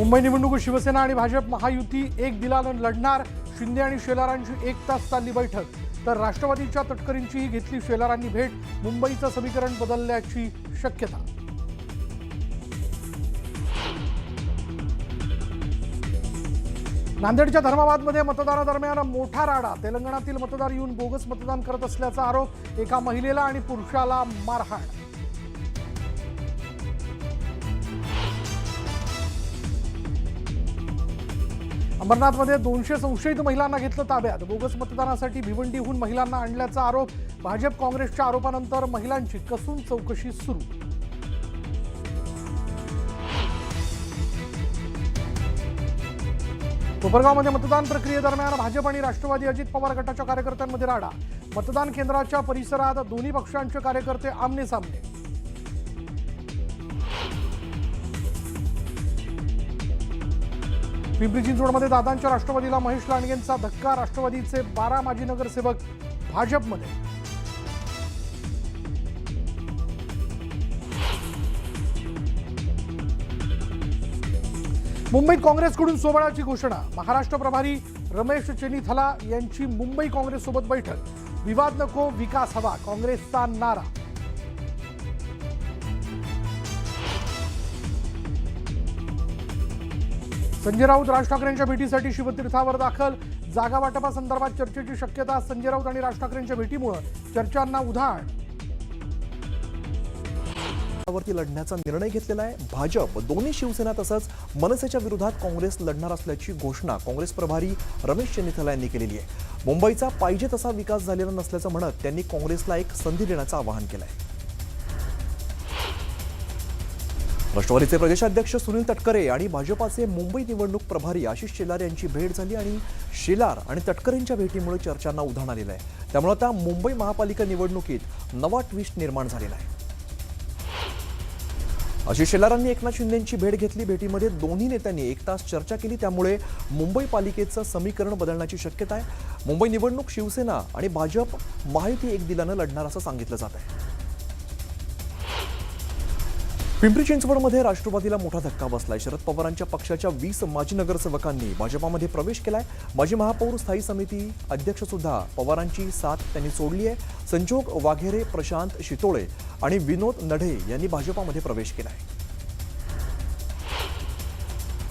मुंबई निवडणूक शिवसेना आणि भाजप महायुती एक दिलानं लढणार. शिंदे आणि शेलारांची एक तास चालली बैठक. तर राष्ट्रवादीच्या तटकरींचीही घेतली शेलारांनी भेट. मुंबईचं समीकरण बदलण्याची शक्यता. नांदेडच्या धर्माबादमध्ये मतदानादरम्यान मोठा राडा. तेलंगणातील मतदार येऊन बोगस मतदान करत असल्याचा आरोप एका महिलेला आणि पुरुषाला मारहाण. अंबरनाथमध्ये दोनशे संशयित महिलांना घेतलं ताब्यात. बोगस मतदानासाठी भिवंडीहून महिलांना आणल्याचा आरोप. भाजप काँग्रेसच्या आरोपानंतर महिलांची कसून चौकशी सुरू. कोपरगावमध्ये मतदान प्रक्रियेदरम्यान भाजप आणि राष्ट्रवादी अजित पवार गटाच्या कार्यकर्त्यांमध्ये राडा. मतदान केंद्राच्या परिसरात दोन्ही पक्षांचे कार्यकर्ते आमने सामने. पिंपरी चिंचवडमध्ये दादांच्या राष्ट्रवादीला महेश लांडगेंचा धक्का राष्ट्रवादीचे बारा माजी नगरसेवक भाजपमध्ये. मुंबईत काँग्रेसकडून सोबळाची घोषणा. महाराष्ट्र प्रभारी रमेश चेनिथला यांची मुंबई काँग्रेससोबत बैठक. विवाद नको विकास हवा काँग्रेसचा नारा. संजय राऊत राज ठाकरेंच्या भेटीसाठी शिवतीर्थावर दाखल. जागा वाटपासंदर्भात चर्चेची शक्यता संजय राऊत आणि राज ठाकरेंच्या भेटीमुळे. चर्चांना उधाण. वरती लढण्याचा निर्णय घेतलेला आहे. भाजप दोन्ही शिवसेना तसंच मनसेच्या विरोधात काँग्रेस लढणार असल्याची घोषणा काँग्रेस प्रभारी रमेश चेन्निथला यांनी केलेली आहे. मुंबईचा पाहिजे तसा विकास झालेला नसल्याचं म्हणत त्यांनी काँग्रेसला एक संधी देण्याचं आवाहन केलं आहे राष्ट्रवादीचे प्रदेशाध्यक्ष सुनील तटकरे आणि भाजपाचे मुंबई निवडणूक प्रभारी आशिष शेलार यांची भेट झाली आणि शेलार आणि तटकरेंच्या भेटीमुळे चर्चांना उधाण आलेलं आहे. त्यामुळे आता मुंबई महापालिका निवडणुकीत नवा ट्विस्ट निर्माण झालेला आहे. आशिष शेलारांनी एकनाथ शिंदेची भेट घेतली. भेटीमध्ये दोन्ही नेत्यांनी एक तास चर्चा केली. त्यामुळे मुंबई पालिकेचं समीकरण बदलण्याची शक्यता आहे. मुंबई निवडणूक शिवसेना आणि भाजप महायुती एक दिलानं लढणार असं सांगितलं जात आहे. पिंपरी चिंचवडमध्ये राष्ट्रवादीला मोठा धक्का बसलाय. शरद पवारांच्या पक्षाच्या वीस माजी नगरसेवकांनी भाजपामध्ये प्रवेश केलाय. माजी महापौर स्थायी समिती अध्यक्ष सुद्धा पवारांची साथ त्यांनी सोडली आहे. संजोग वाघेरे प्रशांत शितोळे आणि विनोद नढे यांनी भाजपामध्ये प्रवेश केलाय.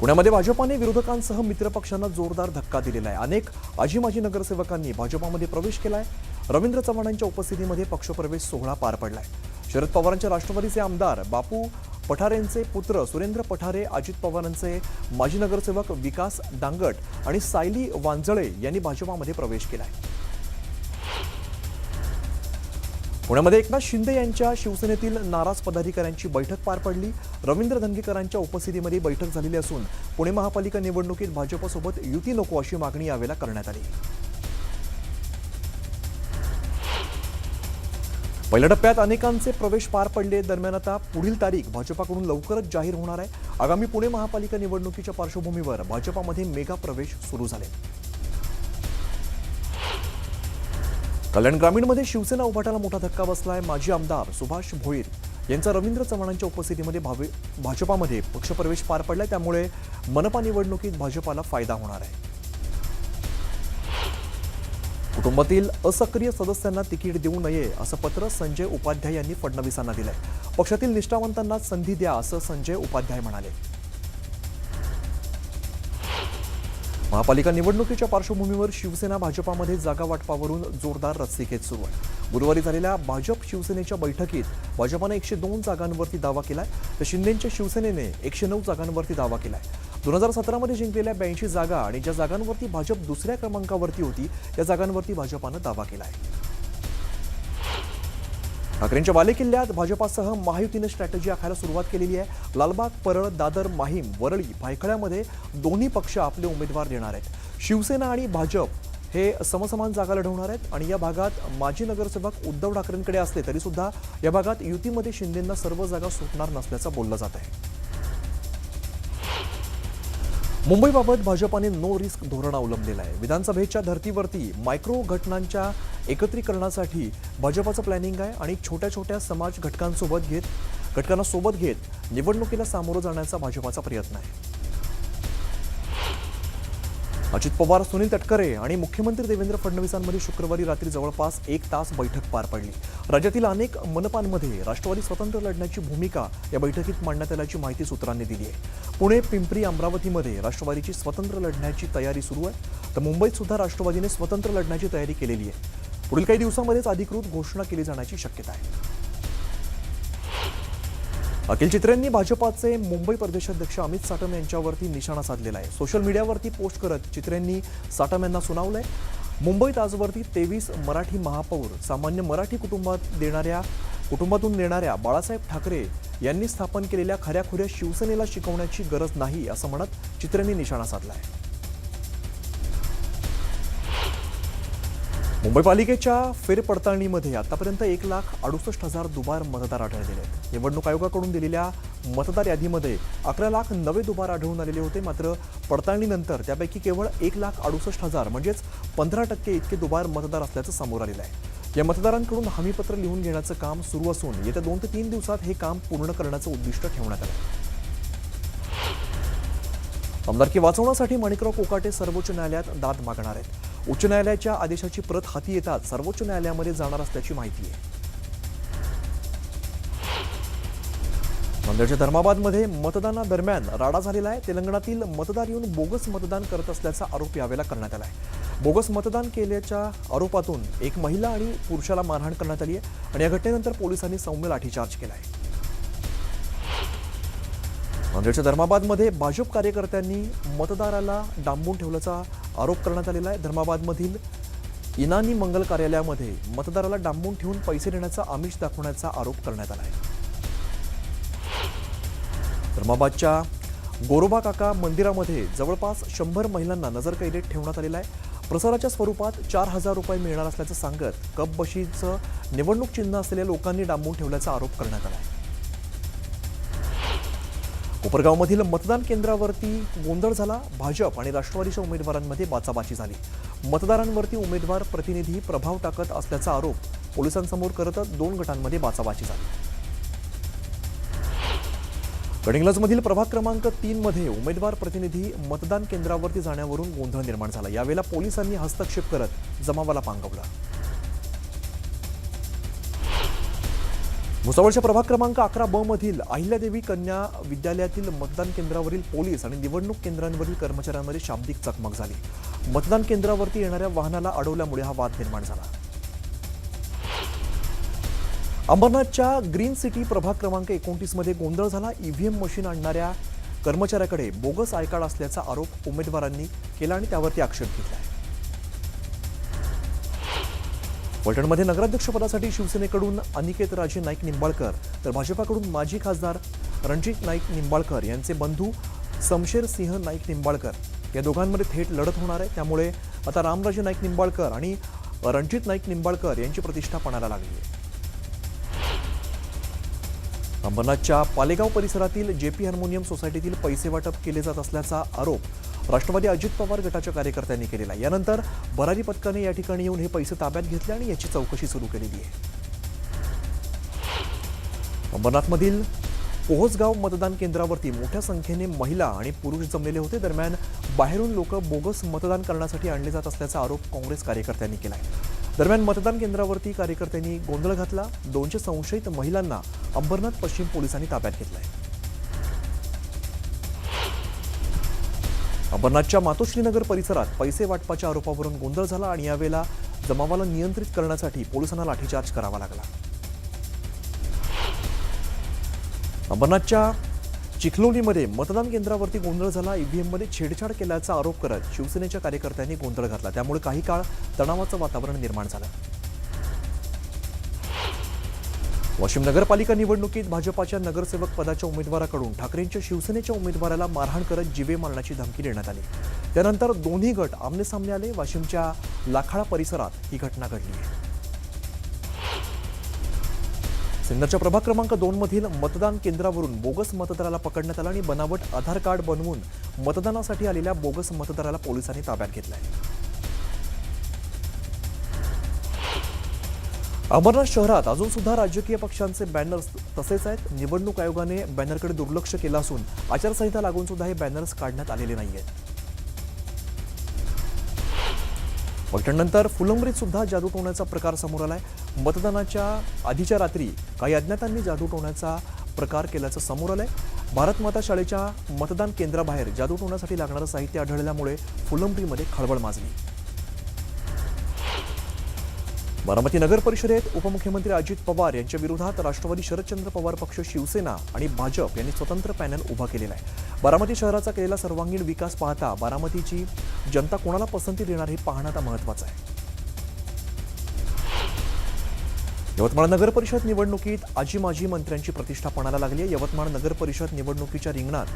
पुण्यामध्ये भाजपाने विरोधकांसह मित्रपक्षांना जोरदार धक्का दिलेला आहे. अनेक आजी माजी नगरसेवकांनी भाजपामध्ये प्रवेश केलाय. रवींद्र चव्हाणांच्या उपस्थितीमध्ये पक्षप्रवेश सोहळा पार पडलाय. शरद पवारांच्या राष्ट्रवादीचे आमदार बापू पठारेंचे पुत्र सुरेंद्र पठारे अजित पवारांचे माजी नगरसेवक विकास डांगट आणि सायली वांजळे यांनी भाजपामध्ये प्रवेश केला आहे पुण्यामध्ये एकनाथ शिंदे यांच्या शिवसेनेतील नाराज पदाधिकाऱ्यांची बैठक पार पडली. रवींद्र धनगेकरांच्या उपस्थितीमध्ये बैठक झालेली असून पुणे महापालिका निवडणुकीत भाजपसोबत युती नको अशी मागणी यावेळेला करण्यात आली. पहिल्या टप्प्यात अनेकांचे प्रवेश पार पडले. दरम्यान आता पुढील तारीख भाजपाकडून लवकरच जाहीर होणार आहे. आगामी पुणे महापालिका निवडणुकीच्या पार्श्वभूमीवर भाजपामध्ये मेगा प्रवेश सुरू झाले. कल्याण ग्रामीणमध्ये शिवसेना उभाटाला मोठा धक्का बसलाय. माजी आमदार सुभाष भोईर यांचा रवींद्र चव्हाणांच्या उपस्थितीमध्ये भावे भाजपामध्ये पक्षप्रवेश पार पडलाय. त्यामुळे मनपा निवडणुकीत भाजपाला फायदा होणार आहे. कुटुंबातील असक्रिय सदस्यांना तिकीट देऊ नये असं पत्र संजय उपाध्याय यांनी फडणवीसांना दिलंय. पक्षातील निष्ठावंतांना संधी द्या असं संजय उपाध्याय म्हणाले. महापालिका निवडणुकीच्या पार्श्वभूमीवर शिवसेना भाजपामध्ये जागा वाटपावरून जोरदार रस्सीखेच सुरू आहे. गुरुवारी झालेल्या भाजप शिवसेनेच्या बैठकीत भाजपाने एकशे दोन जागांवरती दावा केलाय तर शिंदेच्या शिवसेनेने एकशे नऊ जागांवरती दावा केलाय. दोन हजार सतरामध्ये जिंकलेल्या ब्याऐंशी जागा आणि ज्या जागांवरती भाजप दुसऱ्या क्रमांकावरती होती त्या जागांवरती भाजपानं दावा आहे ठाकरेंच्या बालेकिल्ल्यात भाजपासह महायुतीनं स्ट्रॅटेजी आखायला सुरुवात केलेली आहे. लालबाग परळ दादर माहीम वरळी भायखळ्यामध्ये दोन्ही पक्ष आपले उमेदवार देणार आहेत. शिवसेना आणि भाजप हे समसमान जागा लढवणार आहेत आणि या भागात माजी नगरसेवक उद्धव ठाकरेंकडे असले तरीसुद्धा या भागात युतीमध्ये शिंदेंना सर्व जागा सुटणार नसल्याचं बोललं जात आहे. मुंबईबाबत भाजपाने नो रिस्क धोरण अवलंबलेलं आहे. विधानसभेच्या धर्तीवरती मायक्रो घटनांच्या एकत्रीकरणासाठी भाजपाचं प्लॅनिंग आहे आणि छोट्या छोट्या समाज घटकांसोबत घेत घटकांना सोबत घेत निवडणुकीला सामोरं जाण्याचा भाजपाचा प्रयत्न आहे. अजित पवार सुनील तटकरे आणि मुख्यमंत्री देवेंद्र फडणवीसांमध्ये शुक्रवारी रात्री जवळपास एक तास बैठक पार पडली. राज्यातील अनेक मनपांमध्ये राष्ट्रवादी स्वतंत्र लढण्याची भूमिका या बैठकीत मांडण्यात आल्याची माहिती सूत्रांनी दिली आहे. पुणे पिंपरी अमरावतीमध्ये राष्ट्रवादीची स्वतंत्र लढण्याची तयारी सुरू आहे. तर मुंबईत सुद्धा राष्ट्रवादीने स्वतंत्र लढण्याची तयारी केलेली आहे. पुढील काही दिवसांमध्येच अधिकृत घोषणा केली जाण्याची शक्यता आहे. अखिल चित्रेंनी भाजपाचे मुंबई प्रदेशाध्यक्ष अमित साटम यांच्यावरती निशाणा साधलेला आहे. सोशल मीडियावरती पोस्ट करत चित्रेंनी साटम यांना सुनावलंय. मुंबईत आजवरती तेवीस मराठी महापौर सामान्य मराठी कुटुंबात देणाऱ्या कुटुंबातून देणाऱ्या बाळासाहेब ठाकरे यांनी स्थापन केलेल्या खऱ्याखुऱ्या शिवसेनेला शिकवण्याची गरज नाही असं म्हणत चित्रेंनी निशाणा साधला आहे मुंबई पालिकेच्या फेरपडताळणीमध्ये आतापर्यंत एक लाख अडुसष्ट हजार दुबार मतदार आढळलेले आहेत. निवडणूक आयोगाकडून दिलेल्या मतदार यादीमध्ये अकरा लाख नवे दुबार आढळून आलेले होते. मात्र पडताळणीनंतर त्यापैकी केवळ एक लाख अडुसष्ट हजार म्हणजेच पंधरा टक्के इतके दुबार मतदार असल्याचं समोर आलेलं आहे. या मतदारांकडून हमीपत्र लिहून घेण्याचं काम सुरू असून येत्या दोन ते तीन दिवसात हे काम पूर्ण करण्याचं उद्दिष्ट ठेवण्यात आलं आमदारकी वाचवण्यासाठी माणिकराव कोकाटे सर्वोच्च न्यायालयात दाद मागणार आहेत. उच्च न्यायालयाच्या आदेशाची प्रत हाती येतात सर्वोच्च न्यायालयामध्ये जाणार असल्याची माहिती आहे. नांदेडच्या धर्माबादमध्ये मतदानादरम्यान राडा झालेला आहे. तेलंगणातील मतदार येऊन बोगस मतदान करत असल्याचा आरोप यावेळेला करण्यात आला आहे. बोगस मतदान केल्याच्या आरोपातून एक महिला आणि पुरुषाला मारहाण करण्यात आली आहे. आणि या घटनेनंतर पोलिसांनी सौम्य लाठीचार्ज केला आहे. नांदेडच्या धर्माबादमध्ये भाजप कार्यकर्त्यांनी मतदाराला डांबून ठेवल्याचा आरोप करण्यात आलेला आहे. धर्माबादमधील इनानी मंगल कार्यालयामध्ये मतदाराला डांबून ठेवून पैसे देण्याचा आमिष दाखवण्याचा आरोप करण्यात आला आहे. धर्माबादच्या गोरोबा काका मंदिरामध्ये जवळपास शंभर महिलांना नजरकैदेत ठेवण्यात आलेला आहे. प्रसाराच्या स्वरूपात चार हजार रुपये मिळणार असल्याचं सांगत कप बशीचं निवडणूक चिन्ह असलेल्या लोकांनी डांबून ठेवल्याचा आरोप करण्यात आला आहे. कोपरगावमधील मतदान केंद्रावरती गोंधळ झाला. भाजप आणि राष्ट्रवादीच्या उमेदवारांमध्ये बाचाबाची झाली. मतदारांवरती उमेदवार प्रतिनिधी प्रभाव टाकत असल्याचा आरोप पोलिसांसमोर करतच दोन गटांमध्ये बाचाबाची झाली. गडिंग्लजमधील प्रभाग क्रमांक तीनमध्ये उमेदवार प्रतिनिधी मतदान केंद्रावरती जाण्यावरून गोंधळ निर्माण झाला. यावेळेला पोलिसांनी हस्तक्षेप करत जमावाला पांगवला. भुसावळच्या प्रभाग क्रमांक अकरा ब मधील अहिल्यादेवी कन्या विद्यालयातील मतदान केंद्रावरील पोलीस आणि निवडणूक केंद्रांवरील कर्मचाऱ्यांमध्ये शाब्दिक चकमक झाली. मतदान केंद्रावरती येणाऱ्या वाहनाला अडवल्यामुळे हा वाद निर्माण झाला. अंबरनाथच्या ग्रीन सिटी प्रभाग क्रमांक एकोणतीसमध्ये गोंधळ झाला. ईव्हीएम मशीन आणणाऱ्या कर्मचाऱ्याकडे बोगस आय असल्याचा आरोप उमेदवारांनी केला आणि त्यावरती आक्षेप घेतला आहे. पलटणमध्ये नगराध्यक्षपदासाठी शिवसेनेकडून अनिकेत राजे नाईक निंबाळकर तर भाजपाकडून माजी खासदार रणजित नाईक निंबाळकर यांचे बंधू समशेर सिंह नाईक निंबाळकर. या दोघांमध्ये थेट लढत होणार आहे त्यामुळे आता रामराजे नाईक निंबाळकर आणि रणजित नाईक निंबाळकर यांची प्रतिष्ठा पणाला लागली आहे. अंबरनाथच्या पालेगाव परिसरातील जेपी हार्मोनियम सोसायटीतील पैसे वाटप केले जात असल्याचा आरोप राष्ट्रवादी अजित पवार गटाच्या कार्यकर्त्यांनी केलेला यानंतर भरारी पथकाने या ठिकाणी येऊन हे पैसे ताब्यात घेतले आणि याची चौकशी सुरू केलेली आहे. अंबरनाथमधील पोहोचगाव मतदान केंद्रावरती मोठ्या संख्येने महिला आणि पुरुष जमलेले होते. दरम्यान बाहेरून लोक बोगस मतदान करण्यासाठी आणले जात असल्याचा आरोप काँग्रेस कार्यकर्त्यांनी केला आहे. दरम्यान मतदान केंद्रावरती कार्यकर्त्यांनी गोंधळ घातला. दोनशे संशयित महिलांना अंबरनाथ पश्चिम पोलिसांनी ताब्यात घेतलंय. अंबरनाथच्या मातोश्रीनगर परिसरात पैसे वाटपाच्या आरोपावरून गोंधळ झाला आणि यावेळेला जमावाला नियंत्रित करण्यासाठी पोलिसांना लाठीचार्ज करावा लागला. अंबरनाथच्या चिखलोलीमध्ये मतदान केंद्रावरती गोंधळ झाला. ईव्हीएममध्ये छेडछाड केल्याचा आरोप करत शिवसेनेच्या कार्यकर्त्यांनी गोंधळ घातला. त्यामुळे काही काळ तणावाचं वातावरण निर्माण झालं. वाशिम नगरपालिका निवडणुकीत भाजपाच्या नगरसेवक पदाच्या उमेदवाराकडून ठाकरेंच्या शिवसेनेच्या उमेदवाराला मारहाण करत जिवे मारण्याची धमकी देण्यात आली. त्यानंतर दोन्ही गट आमनेसामने आले. वाशिमच्या लाखाळा परिसरात ही घटना घडली. सिन्नरच्या प्रभाग क्रमांक दोन मधील मतदान केंद्रावरून बोगस मतदाराला पकडण्यात आला आणि बनावट आधार कार्ड बनवून मतदानासाठी आलेल्या बोगस मतदाराला पोलिसांनी ताब्यात घेतलाय. अमरनाथ शहरात अजून सुद्धा राजकीय पक्षांचे बॅनर्स तसेच आहेत. निवडणूक आयोगाने बॅनरकडे दुर्लक्ष केलं असून आचारसंहिता लागून सुद्धा हे बॅनर्स काढण्यात आलेले नाही आहेत फलटणनंतर फुलंब्रीत सुद्धा जादू टोण्याचा प्रकार समोर आलाय. मतदानाच्या आधीच्या रात्री काही अज्ञातांनी जादू टोण्याचा प्रकार केल्याचं समोर आलंय. भारत माता शाळेच्या मतदान केंद्राबाहेर जादू टोण्यासाठी लागणारं साहित्य आढळल्यामुळे फुलंब्रीमध्ये खळबळ माजली. बारामती नगर परिषदेत उपमुख्यमंत्री अजित पवार यांच्या विरोधात राष्ट्रवादी शरदचंद्र पवार पक्ष शिवसेना आणि भाजप यांनी स्वतंत्र पॅनल उभा केलेला आहे. बारामती शहराचा केलेला सर्वांगीण विकास पाहता बारामतीची जनता कोणाला पसंती देणार हे पाहणं आता महत्वाचं आहे. यवतमाळ नगर परिषद निवडणुकीत आजी माजी मंत्र्यांची प्रतिष्ठा पणाला लागली आहे. यवतमाळ नगर परिषद निवडणुकीच्या रिंगणात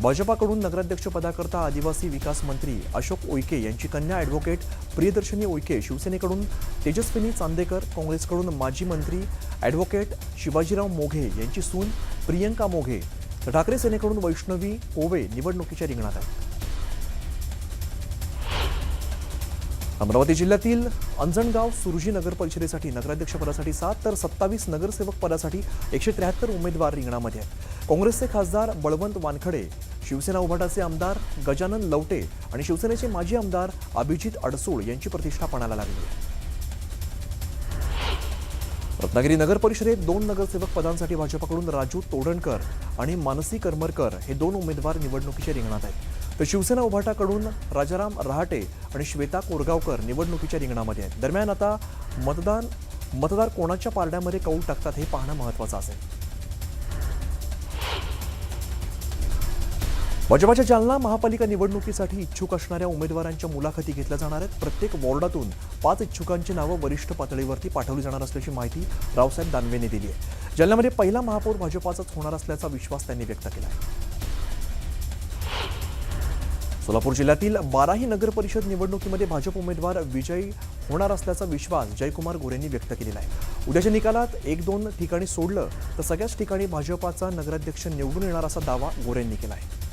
भाजपाकडून नगराध्यक्षपदाकरता आदिवासी विकास मंत्री अशोक उईके यांची कन्या ॲडव्होकेट प्रियदर्शनी उईके शिवसेनेकडून तेजस्विनी चांदेकर काँग्रेसकडून माजी मंत्री ॲडव्होकेट शिवाजीराव मोघे यांची सून प्रियंका मोघे तर ठाकरे सेनेकडून वैष्णवी कोवे निवडणुकीच्या रिंगणात आहेत. अमरावती जिल्ह्यातील अंजणगाव सुरजी नगर परिषदेसाठी नगराध्यक्षपदासाठी सात तर सत्तावीस नगरसेवक पदासाठी एकशे त्र्याहत्तर उमेदवार रिंगणामध्ये आहेत. काँग्रेसचे खासदार बळवंत वानखडे शिवसेना उभाटाचे आमदार गजानन लवटे आणि शिवसेनेचे माजी आमदार अभिजित अडसूळ यांची प्रतिष्ठा पणाला लागली. रत्नागिरी नगर परिषदेत दोन नगरसेवक पदांसाठी भाजपाकडून राजू तोडणकर आणि मानसी करमरकर हे दोन उमेदवार निवडणुकीच्या रिंगणात आहेत. तर शिवसेना उभाटाकडून राजाराम रहाटे आणि श्वेता कोरगावकर निवडणुकीच्या रिंगणामध्ये आहेत. दरम्यान आता मतदान मतदार कोणाच्या पारड्यामध्ये कौल टाकतात हे पाहणं महत्त्वाचं असेल. भाजपाच्या जालना महापालिका निवडणुकीसाठी इच्छुक असणाऱ्या उमेदवारांच्या मुलाखती घेतल्या जाणार आहेत. प्रत्येक वॉर्डातून पाच इच्छुकांची नावं वरिष्ठ पातळीवरती पाठवली जाणार असल्याची माहिती रावसाहेब दानवेने दिली आहे. जालन्यामध्ये पहिला महापौर भाजपाचाच होणार असल्याचा विश्वास त्यांनी व्यक्त केला आहे सोलापूर जिल्ह्यातील बाराही नगर परिषद निवडणुकीमध्ये भाजप उमेदवार विजयी होणार असल्याचा विश्वास जयकुमार गोरेंनी व्यक्त केलेला आहे. उद्याच्या निकालात एक दोन ठिकाणी सोडलं तर सगळ्याच ठिकाणी भाजपाचा नगराध्यक्ष निवडून येणार असा दावा गोरेंनी केला आहे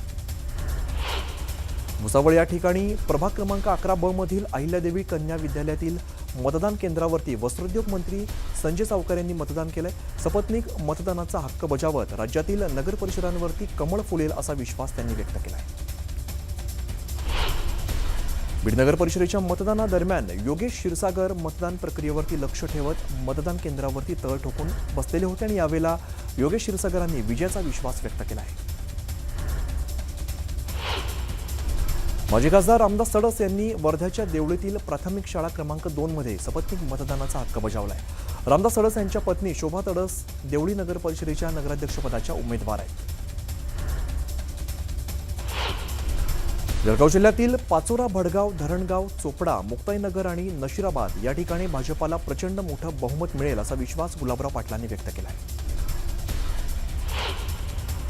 भुसावळ या ठिकाणी प्रभाग क्रमांक अकरा ब मधील अहिल्यादेवी कन्या विद्यालयातील मतदान केंद्रावरती वस्त्रोद्योग मंत्री संजय सावकार यांनी मतदान केलंय. सपत्नीक मतदानाचा हक्क बजावत राज्यातील नगर परिषदांवरती कमळ फुलेल असा विश्वास त्यांनी व्यक्त केला आहे बीड नगर परिषदेच्या मतदानादरम्यान योगेश क्षीरसागर मतदान प्रक्रियेवरती लक्ष ठेवत मतदान केंद्रावरती तळ ठोकून बसलेले होते आणि यावेळेला योगेश क्षीरसागरांनी विजयाचा विश्वास व्यक्त केला आहे माजी खासदार रामदास सडस यांनी वर्ध्याच्या देवळीतील प्राथमिक शाळा क्रमांक दोनमध्ये सपत्नीक मतदानाचा हक्क बजावला आहे रामदास सडस यांच्या पत्नी शोभा तडस देवळी नगर परिषदेच्या नगराध्यक्षपदाच्या उमेदवार आहेत. जळगाव जिल्ह्यातील पाचोरा भडगाव धरणगाव चोपडा मुक्ताईनगर आणि नशिराबाद या ठिकाणी भाजपाला प्रचंड मोठं बहुमत मिळेल असा विश्वास गुलाबराव पाटलांनी व्यक्त केला आहे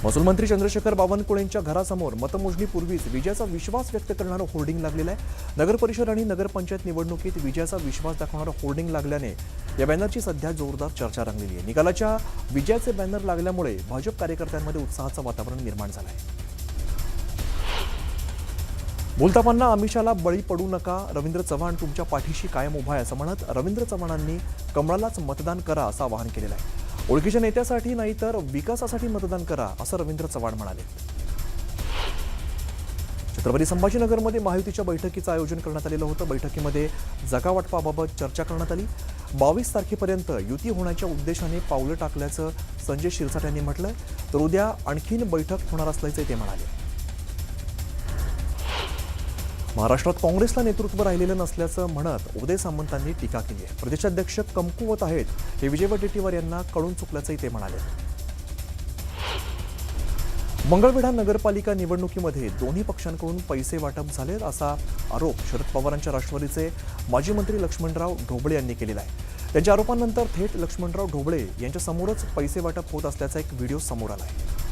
महसूल मंत्री चंद्रशेखर बावनकुळेंच्या घरासमोर मतमोजणीपूर्वीच विजयाचा विश्वास व्यक्त करणारं होर्डिंग लागलेलं आहे. नगर परिषद आणि नगरपंचायत निवडणुकीत विजयाचा विश्वास दाखवणारं होर्डिंग लागल्याने या बॅनरची सध्या जोरदार चर्चा रंगलेली आहे. निकालाच्या विजयाचे बॅनर लागल्यामुळे भाजप कार्यकर्त्यांमध्ये उत्साहाचं वातावरण निर्माण झालं आहे. बोलतापांना आमिषाला बळी पडू नका रवींद्र चव्हाण तुमच्या पाठीशी कायम उभा आहे असं म्हणत रवींद्र चव्हाणांनी कमळालाच मतदान करा असं आवाहन केलेलं आहे. ओळखीच्या नेत्यासाठी नाही तर विकासासाठी मतदान करा असं रवींद्र चव्हाण म्हणाले. छत्रपती संभाजीनगरमध्ये महायुतीच्या बैठकीचं आयोजन करण्यात आलेलं होतं. बैठकीमध्ये जागावाटपाबाबत चर्चा करण्यात आली. बावीस तारखेपर्यंत युती होण्याच्या उद्देशाने पावलं टाकल्याचं संजय शिरसाट यांनी म्हटलं तर उद्या आणखीन बैठक होणार असल्याचे ते म्हणाले. महाराष्ट्रात काँग्रेसला नेतृत्व राहिलेलं नसल्याचं म्हणत उदय सामंतांनी टीका केली आहे. प्रदेशाध्यक्ष कमकुवत आहेत हे विजय वडेट्टीवार यांना कळून चुकल्याचंही ते म्हणाले. मंगळवेढा नगरपालिका निवडणुकीमध्ये दोन्ही पक्षांकडून पैसे वाटप झाले असा आरोप शरद पवारांच्या राष्ट्रवादीचे माजी मंत्री लक्ष्मणराव ढोबळे यांनी केलेला आहे. त्यांच्या आरोपांनंतर थेट लक्ष्मणराव ढोबळे यांच्यासमोरच पैसे वाटप होत असल्याचा एक व्हिडिओ समोर आला आहे.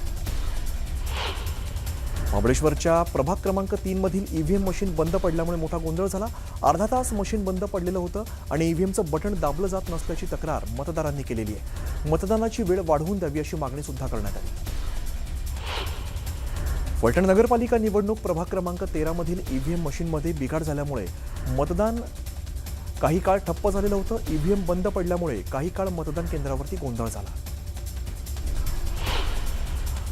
महाबळेश्वरच्या प्रभाग क्रमांक तीन मधील ईव्हीएम मशीन बंद पडल्यामुळे मोठा गोंधळ झाला. अर्धा तास मशीन बंद पडलेलं होतं आणि ईव्हीएमचं बटन दाबलं जात नसल्याची तक्रार मतदारांनी केलेली आहे. मतदानाची वेळ वाढवून द्यावी अशी मागणी सुद्धा करण्यात आली. फलटण नगरपालिका निवडणूक प्रभाग क्रमांक तेरामधील ईव्हीएम मशीनमध्ये बिघाड झाल्यामुळे मतदान काही काळ ठप्प झालेलं होतं. ईव्हीएम बंद पडल्यामुळे काही काळ मतदान केंद्रावरती गोंधळ झाला.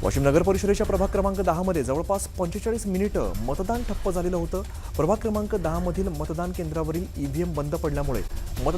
वाशिम नगर परिषदेच्या प्रभाग क्रमांक दहामध्ये जवळपास पंचेचाळीस मिनिटं मतदान ठप्प झालेलं होतं. प्रभाग क्रमांक दहामधील मतदान केंद्रावरील ईव्हीएम बंद पडल्यामुळे मत